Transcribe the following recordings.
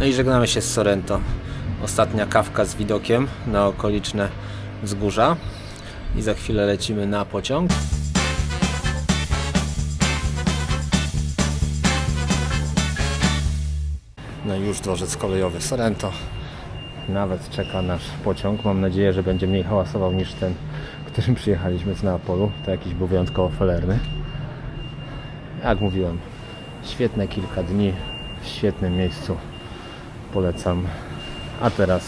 No i żegnamy się z Sorrento. Ostatnia kawka z widokiem na okoliczne wzgórza. I za chwilę lecimy na pociąg. No i już dworzec kolejowy Sorrento. Nawet czeka nasz pociąg. Mam nadzieję, że będzie mniej hałasował niż ten, którym przyjechaliśmy z Neapolu. To jakiś był wyjątkowo felerny. Jak mówiłem, świetne kilka dni w świetnym miejscu. Polecam. A teraz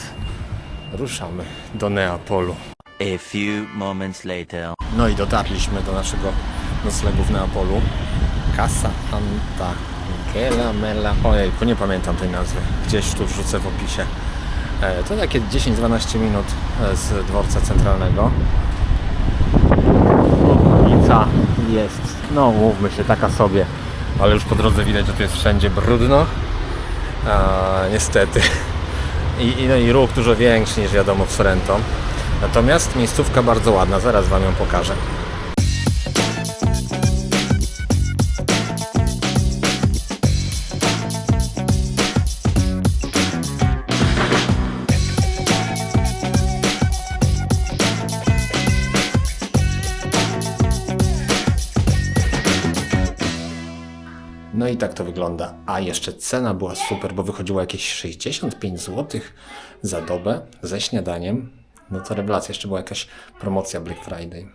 ruszamy do Neapolu. A few moments later. No i dotarliśmy do naszego noclegu w Neapolu. Casa Anta Gela Mela. Ojejku, nie pamiętam tej nazwy. Gdzieś tu wrzucę w opisie. E, To takie 10-12 minut e, z dworca centralnego. Okolica jest, no mówmy się, taka sobie. Ale już po drodze widać, że tu jest wszędzie brudno. Niestety. I, i, no i ruch dużo większy niż wiadomo w Sorrento. Natomiast miejscówka bardzo ładna, zaraz Wam ją pokażę. No i tak to wygląda. A jeszcze cena była super, bo wychodziło jakieś 65 zł za dobę ze śniadaniem. No to rewelacja, jeszcze była jakaś promocja Black Friday.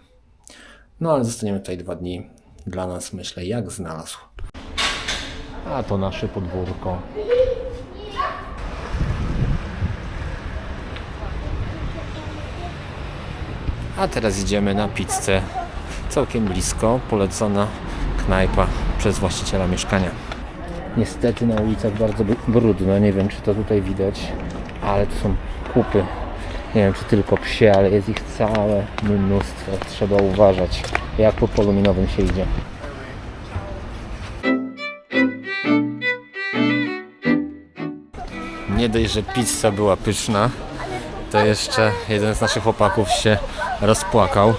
No ale zostaniemy tutaj dwa dni. Dla nas myślę, jak znalazł. A to nasze podwórko. A teraz idziemy na pizzę. Całkiem blisko, polecona knajpa przez właściciela mieszkania. Niestety na ulicach bardzo bru- brudno, nie wiem czy to tutaj widać, ale to są kupy. Nie wiem czy tylko psie, ale jest ich całe mnóstwo. Trzeba uważać, jak po polu minowym się idzie. Nie dość, że pizza była pyszna, to jeszcze jeden z naszych chłopaków się rozpłakał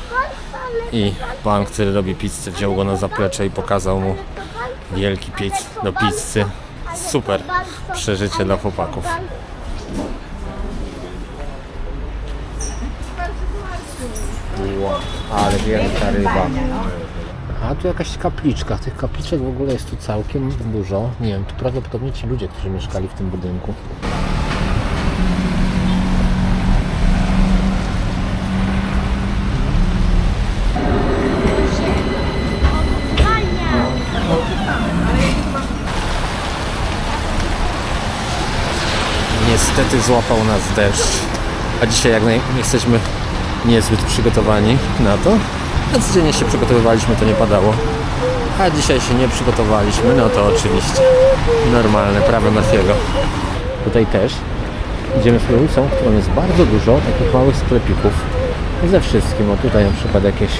i pan, który robi pizzę, wziął go na zaplecze i pokazał mu wielki piec do pizzy. Super przeżycie dla chłopaków. Wow, ale wielka ryba. A tu jakaś kapliczka. Tych kapliczek w ogóle jest tu całkiem dużo. Nie wiem, tu prawdopodobnie ci ludzie, którzy mieszkali w tym budynku. Niestety złapał nas deszcz. A dzisiaj jak naj... jesteśmy niezbyt przygotowani na to. Na codziennie się przygotowywaliśmy, to nie padało. A dzisiaj się nie przygotowaliśmy, no to oczywiście normalne, prawo Murphy'ego. Tutaj też idziemy sobie ulicą, którą jest bardzo dużo takich małych sklepików ze wszystkim. O tutaj na przykład jakieś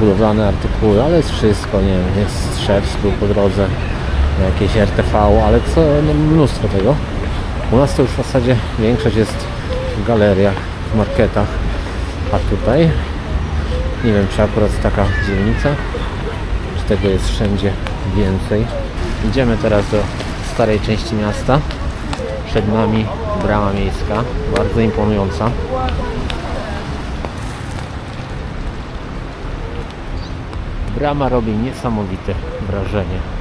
budowlane artykuły, ale jest wszystko, nie wiem, jest był po drodze, jakieś RTV, ale co, no mnóstwo tego. U nas to już w zasadzie większość jest w galeriach, w marketach, a tutaj nie wiem czy akurat taka dzielnica, czy tego jest wszędzie więcej. Idziemy teraz do starej części miasta. Przed nami brama miejska, bardzo imponująca. Brama robi niesamowite wrażenie.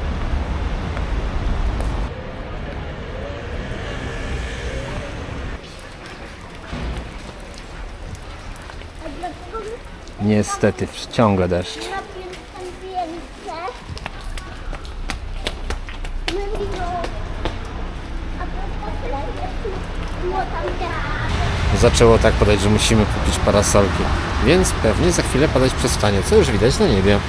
Niestety, ciągle deszcz. Zaczęło tak padać, że musimy kupić parasolki. Więc pewnie za chwilę padać przestanie, co już widać na niebie.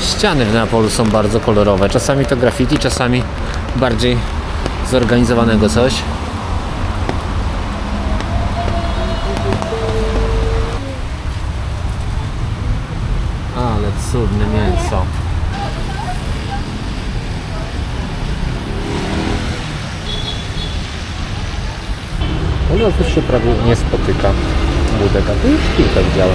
Ściany w Neapolu są bardzo kolorowe. Czasami to graffiti, czasami bardziej zorganizowanego coś. Cudne mięso. U nas już się prawie nie spotyka budek, a tu już kilka widziałem.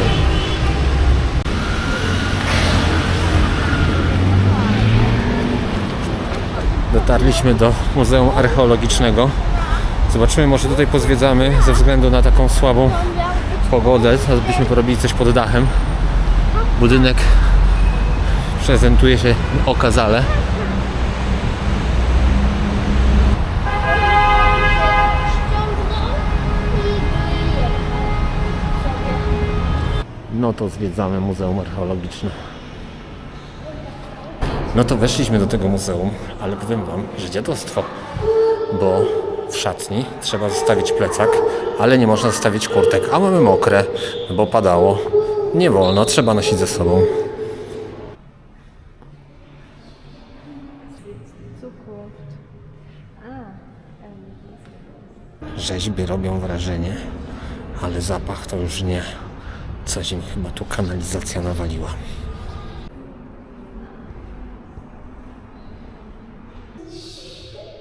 Dotarliśmy do Muzeum Archeologicznego. Zobaczymy, może tutaj pozwiedzamy ze względu na taką słabą pogodę. Byśmy porobili coś pod dachem. Budynek prezentuje się okazale. No to zwiedzamy Muzeum Archeologiczne. No to weszliśmy do tego muzeum, ale powiem Wam, że dziadostwo, bo w szatni trzeba zostawić plecak, ale nie można zostawić kurtek, a mamy mokre, bo padało. Nie wolno, trzeba nosić ze sobą. Rzeźby robią wrażenie, ale zapach to już nie. Coś im chyba tu kanalizacja nawaliła.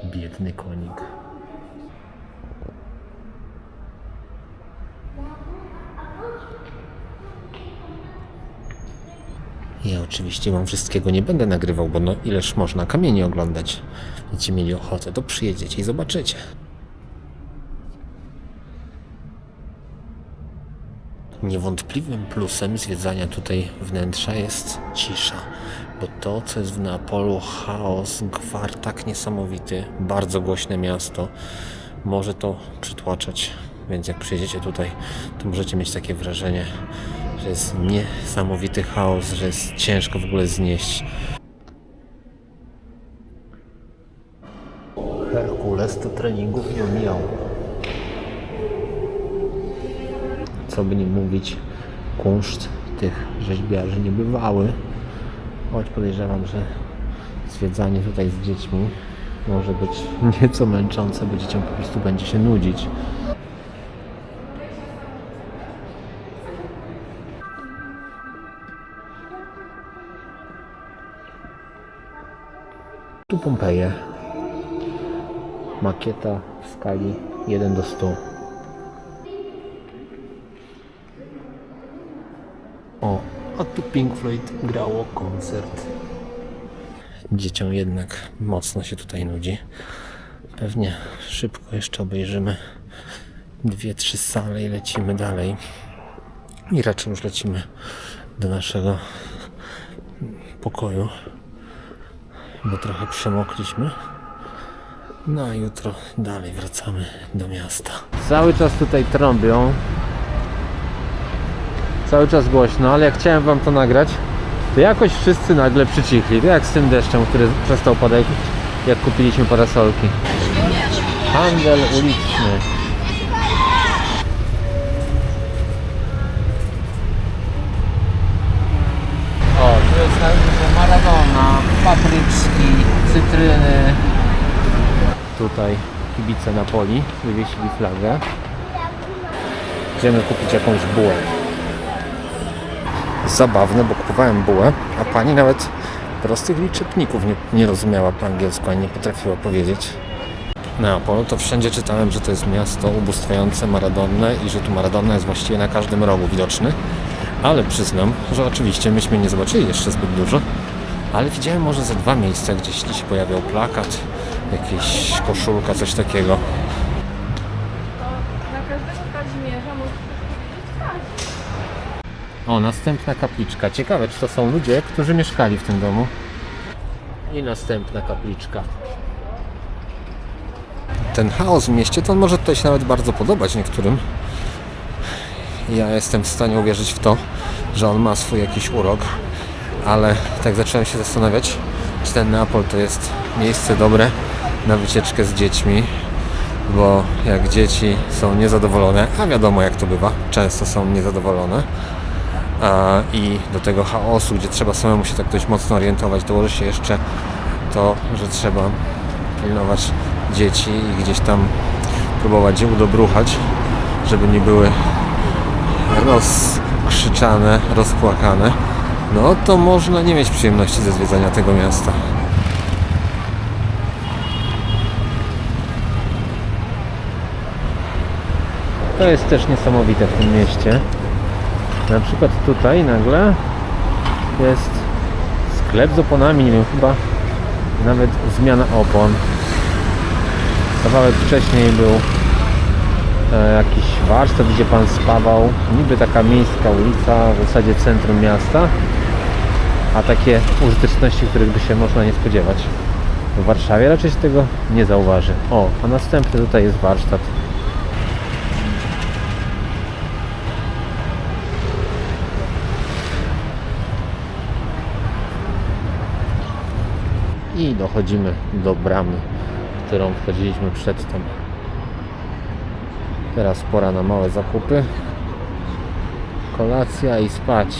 Biedny konik. Ja oczywiście wam wszystkiego nie będę nagrywał, bo no ileż można kamieni oglądać. Będziecie mieli ochotę, to przyjedziecie i zobaczycie. Niewątpliwym plusem zwiedzania tutaj wnętrza jest cisza, bo to, co jest w Neapolu, chaos, gwar tak niesamowity, bardzo głośne miasto, może to przytłaczać. Więc jak przyjedziecie tutaj, to możecie mieć takie wrażenie, że jest niesamowity chaos, że jest ciężko w ogóle znieść. Herkules to treningów nie omijał. co by nie mówić, kunszt tych rzeźbiarzy niebywały. Choć podejrzewam, że zwiedzanie tutaj z dziećmi może być nieco męczące, bo dzieciom po prostu będzie się nudzić. Tu Pompeje. Makieta w skali 1 do 100. O, a tu Pink Floyd grało koncert. Dzieciom jednak mocno się tutaj nudzi. Pewnie szybko jeszcze obejrzymy dwie, trzy sale i lecimy dalej. I raczej już lecimy do naszego pokoju, bo trochę przemokliśmy. No a jutro dalej wracamy do miasta. Cały czas tutaj trąbią, cały czas głośno, ale jak chciałem wam to nagrać, to jakoś wszyscy nagle przycichli. To jak z tym deszczem, który przestał padać, jak kupiliśmy parasolki. Handel uliczny. O, tu jest także Maradona, papryczki, cytryny. Tutaj kibice Napoli wywiesili flagę. Idziemy kupić jakąś bułę zabawne, bo kupowałem bułę, a pani nawet prostych liczebników nie, nie rozumiała po angielsku, ani nie potrafiła powiedzieć. Neapolu to wszędzie czytałem, że to jest miasto ubóstwiające, maradonne i że tu Maradona jest właściwie na każdym rogu widoczny. Ale przyznam, że oczywiście myśmy nie zobaczyli jeszcze zbyt dużo, ale widziałem może ze dwa miejsca, gdzieś się pojawiał plakat, jakiś koszulka, coś takiego. Na każdego Kazimierza mógł powiedzieć O, następna kapliczka. Ciekawe, czy to są ludzie, którzy mieszkali w tym domu. I następna kapliczka. Ten chaos w mieście, to może tutaj się nawet bardzo podobać niektórym. Ja jestem w stanie uwierzyć w to, że on ma swój jakiś urok, ale tak zacząłem się zastanawiać, czy ten Neapol to jest miejsce dobre na wycieczkę z dziećmi, bo jak dzieci są niezadowolone, a wiadomo jak to bywa, często są niezadowolone, a, i do tego chaosu, gdzie trzeba samemu się tak dość mocno orientować, dołoży się jeszcze to, że trzeba pilnować dzieci i gdzieś tam próbować je udobruchać, żeby nie były rozkrzyczane, rozpłakane, no to można nie mieć przyjemności ze zwiedzania tego miasta. To jest też niesamowite w tym mieście. Na przykład tutaj nagle jest sklep z oponami, nie wiem, chyba Nawet zmiana opon. Kawałek wcześniej był e, jakiś warsztat, gdzie pan spawał. Niby taka miejska ulica, w zasadzie centrum miasta. A takie użyteczności, których by się można nie spodziewać. W Warszawie raczej się tego nie zauważy. O, a następny tutaj jest warsztat. I dochodzimy do bramy, którą wchodziliśmy przedtem. Teraz pora na małe zakupy. Kolacja i spać.